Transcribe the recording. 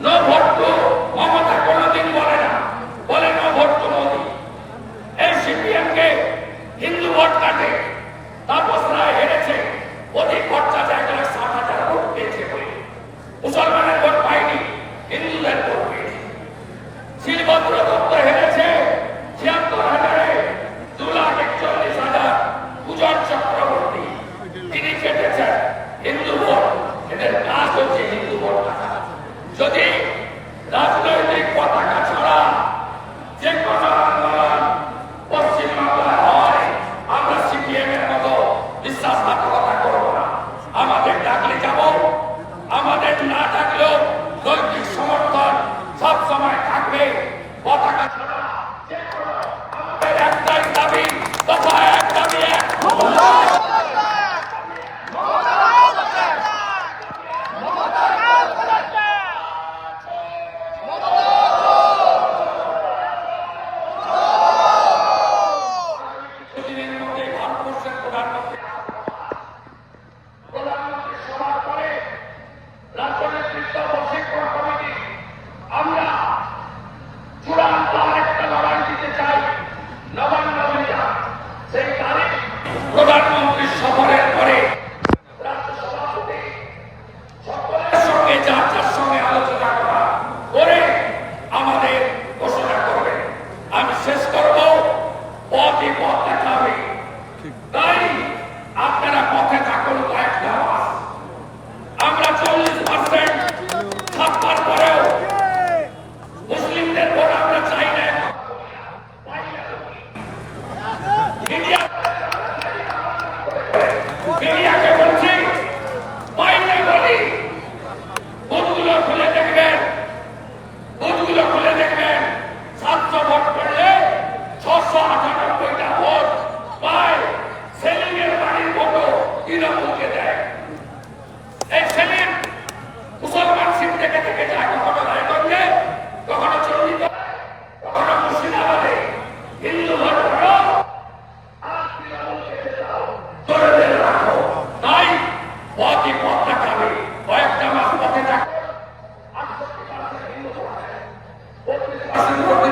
No vote two একটাই মিডিয়াকে বলছি, বাইরে বলি বুথগুলো খুলে দেখবেন বুথগুলো খুলে দেখবেন, সাতশো ভোট করলে ছশো আটানব্বইটা ভোট পায়। সেলিমের বাড়ির ভোটও ইরামুলকে দেয়। এই সেলিম মুসলমান সিম থেকে থেকে যায় কখনো